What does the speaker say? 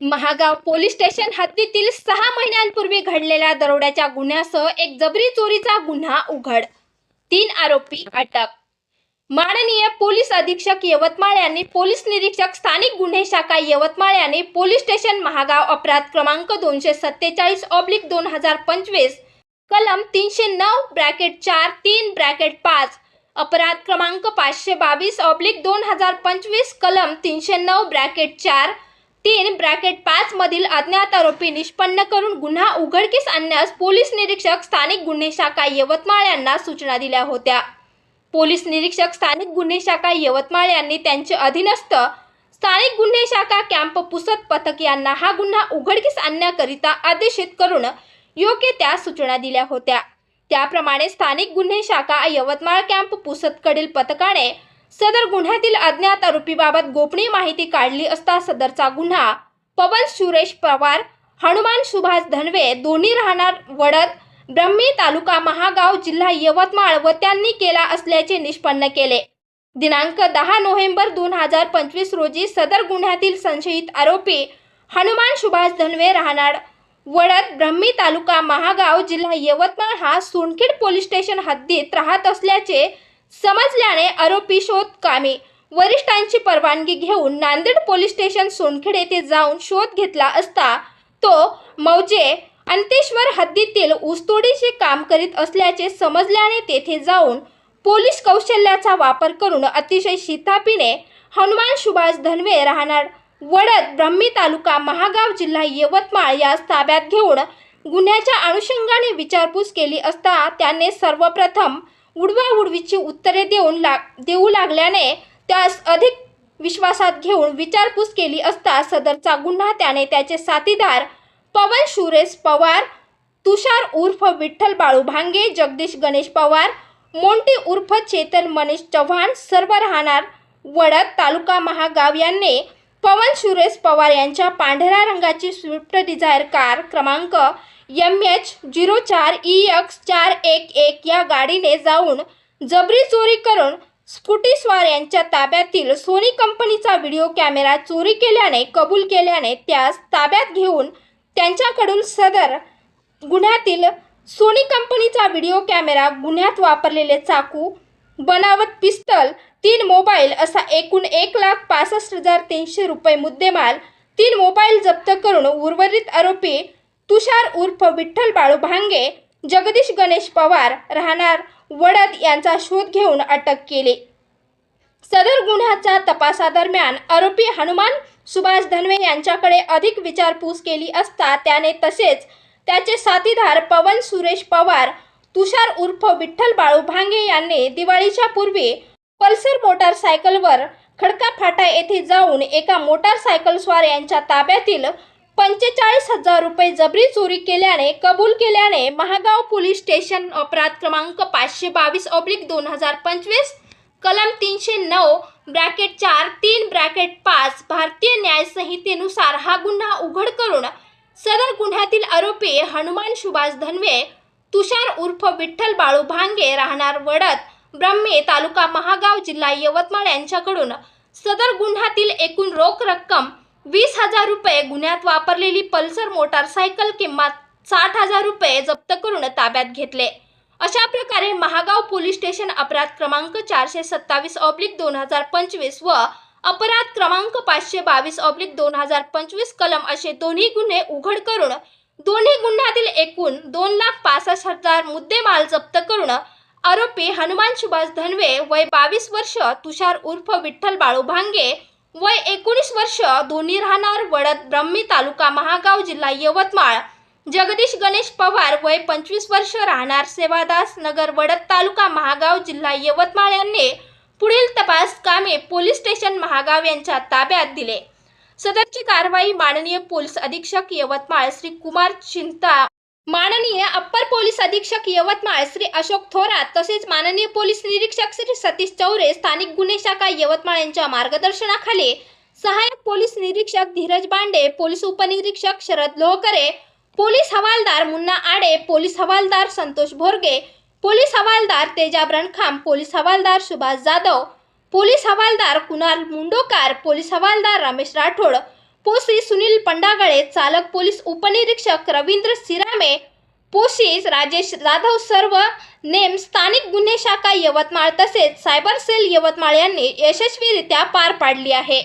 Mahagaon police station हद्दीतील सहा महिन्यांपूर्वी घडलेल्या दरोड्याच्या गुन्ह्यासह एक जबरी चोरीचा गुन्हा उघड. तीन आरोपी अटक. माननीय पोलीस अधीक्षक यवतमाळ यांनी पोलीस निरीक्षक स्थानिक गुन्हे शाखा यवतमाळ यांनी पोलीस स्टेशन महागाव अपराध क्रमांक दोनशे सत्तेचाळीस ऑब्लिक दोन हजार पंचवीस कलम तीनशे नऊ ब्रॅकेट चार तीन ब्रॅकेट पाच अपराध क्रमांक पाचशे बावीस ऑब्लिक दोन हजार पंचवीस कलम तीनशे नऊ ब्रॅकेट चार तीन ब्रॅकेट पाच मधील अज्ञात आरोपी निष्पन्न करून गुन्हा उघडकीस आणण्यास पोलीस निरीक्षक स्थानिक गुन्हे शाखा यवतमाळ यांना सूचना दिल्या होत्या. पोलीस निरीक्षक स्थानिक गुन्हे शाखा यवतमाळ यांनी त्यांचे अधीनस्थ स्थानिक गुन्हे शाखा कॅम्प पुसत पथक यांना हा गुन्हा उघडकीस आणण्याकरिता आदेशित करून योग्य त्या सूचना दिल्या होत्या. त्याप्रमाणे स्थानिक गुन्हे शाखा यवतमाळ कॅम्प पुसतकडील पथकाने सदर गुन्ह्यातील अज्ञात आरोपीबाबत गोपनीय माहिती काढली असता सदरचा गुन्हा पवन सुरेश पवार हनुमान सुभाष धनवे दोन्ही राहणार वडद ब्रह्मी तालुका महागाव जिल्हा यवतमाळ व त्यांनी केला असल्याचे निष्पन्न केले. दिनांक दहा नोव्हेंबर दोन हजार पंचवीस रोजी सदर गुन्ह्यातील संशयित आरोपी हनुमान सुभाष धनवे राहणार वडद ब्रह्मी तालुका महागाव जिल्हा यवतमाळ हा सोनखेड पोलीस स्टेशन हद्दीत राहत असल्याचे समजल्याने आरोपी शोध कामे वरिष्ठांची परवानगी घेऊन नांदेड पोलीस स्टेशन सोनखेड येथे जाऊन शोध घेतला असता तो मौजे अंतेश्वर हद्दीतील ऊसतोडीचे काम करीत असल्याचे समजल्याने तेथे जाऊन पोलीस कौशल्याचा वापर करून अतिशय शितापीने हनुमान सुभाष धनवे राहणार वडद ब्रह्मी तालुका महागाव जिल्हा यवतमाळ या ताब्यात घेऊन गुन्ह्याच्या अनुषंगाने विचारपूस केली असता त्याने सर्वप्रथम उडवाउडवीची उत्तरे देऊन लाग देऊ लागल्याने त्यास अधिक विश्वासात घेऊन विचारपूस केली असता सदरचा गुन्हा त्याने त्याचे साथीदार पवन सुरेश पवार तुषार उर्फ विठ्ठल बाळू भांगे जगदीश गणेश पवार मोंटी उर्फ चेतन मनीष चव्हाण सर्व राहणार वडद तालुका महागाव यांनी पवन सुरेश पवार यांच्या पांढऱ्या रंगाची स्विफ्ट डिझायर कार क्रमांक एम एच झिरो चार ई एक्स चार एक एक या गाडीने जाऊन जबरी चोरी करून स्कूटीस्वार यांच्या ताब्यातील सोनी कंपनीचा व्हिडिओ कॅमेरा चोरी केल्याने कबूल केल्याने त्यास ताब्यात घेऊन त्यांच्याकडून सदर गुन्ह्यातील सोनी कंपनीचा व्हिडिओ कॅमेरा गुन्ह्यात वापरलेले चाकू बनावट पिस्तल तीन मोबाईल असा एकूण एक लाख पासष्ट हजार तीनशे रुपये मुद्देमाल तीन मोबाईल जप्त करून उर्वरित आरोपी तुषार उर्फ विठ्ठल बाळू भांगे जगदीश गणेश पवार राहणार वडद यांचा शोध घेऊन अटक केली. सदर गुन्ह्याच्या तपासादरम्यान आरोपी हनुमान सुभाष धनवे यांच्याकडे अधिक विचारपूस केली असता त्याने तसेच त्याचे साथीदार पवन सुरेश पवार तुषार उर्फ विठ्ठल बाळू भांगे यांनी दिवाळीच्या पूर्वी पल्सर मोटारसायकलवर खडका फाटा येथे जाऊन एका मोटारसायकलस्वार यांच्या ताब्यातील पंचेचाळीस हजार रुपये जबरी चोरी केल्याने कबूल केल्याने महागाव पोलीस स्टेशन अपराध क्रमांक पाचशे बावीस ऑब्लिक दोन हजार पंचवीस कलम तीनशे नऊ ब्रॅकेट चार तीन ब्रॅकेट पाच भारतीय न्याय संहितेनुसार हा गुन्हा उघड करून सदर गुन्ह्यातील आरोपी हनुमान सुभाष धनवे तुषार उर्फ विठ्ठल बाळू भांगे राहणार वडद ब्रह्मे तालुका महागाव जिल्हा यवतमाळ यांच्याकडून सदर गुन्ह्यातील एकूण रोख रक्कम वीस हजार रुपये गुन्ह्यात वापरलेली पल्सर मोटारसायकल किंमत साठ हजार रुपये जप्त करून ताब्यात घेतले. अशा प्रकारे महागाव पोलीस स्टेशन अपराध क्रमांक चारशे सत्तावीस ऑब्लिक दोन हजार पंचवीस व अपराध क्रमांक पाचशे बावीस ऑब्लिक दोन हजार पंचवीस कलम असे दोन्ही गुन्हे उघड करून दोन्ही गुन्ह्यातील एकूण दोन लाख पासष्ट हजार मुद्देमाल जप्त करून आरोपी हनुमान सुभाष धनवे वय बावीस वर्ष तुषार उर्फ विठ्ठल बाळू भांगे वय एकोणीस वर्ष दोन्ही राहणार वडद ब्रह्मी तालुका महागाव जिल्हा यवतमाळ. जगदीश गणेश पवार वय पंचवीस वर्ष राहणार सेवादास नगर वडद तालुका महागाव जिल्हा यवतमाळ यांनी पुढील तपास कामे पोलीस स्टेशन महागाव यांच्या ताब्यात दिले. सदरची कारवाई माननीय पोलीस अधीक्षक यवतमाळ श्री कुमार चिंता माननीय अप्पर पोलीस अधीक्षक यवतमाळ श्री अशोक थोरात तसेच माननीय पोलीस निरीक्षक श्री सतीश चौरे स्थानिक गुन्हे शाखा यवतमाळ यांच्या मार्गदर्शनाखाली सहाय्यक पोलीस निरीक्षक धीरज बांडे पोलीस उपनिरीक्षक शरद लोहकरे पोलीस हवालदार मुन्ना आडे पोलीस हवालदार संतोष भोरगे पोलीस हवालदार तेजा ब्रणखाम पोलीस हवालदार सुभाष जाधव पोलीस हवालदार कुणाल मुंडोकार पोलीस हवालदार रमेश राठोड पोसी सुनील पंडागळे चालक पोलीस उपनिरीक्षक रवींद्र सिरामे पोशीस राजेश जाधव सर्व नेम स्थानिक गुन्हे शाखा यवतमाळ तसेच सायबर सेल यवतमाळ यांनी यशस्वीरित्या पार पाडली आहे.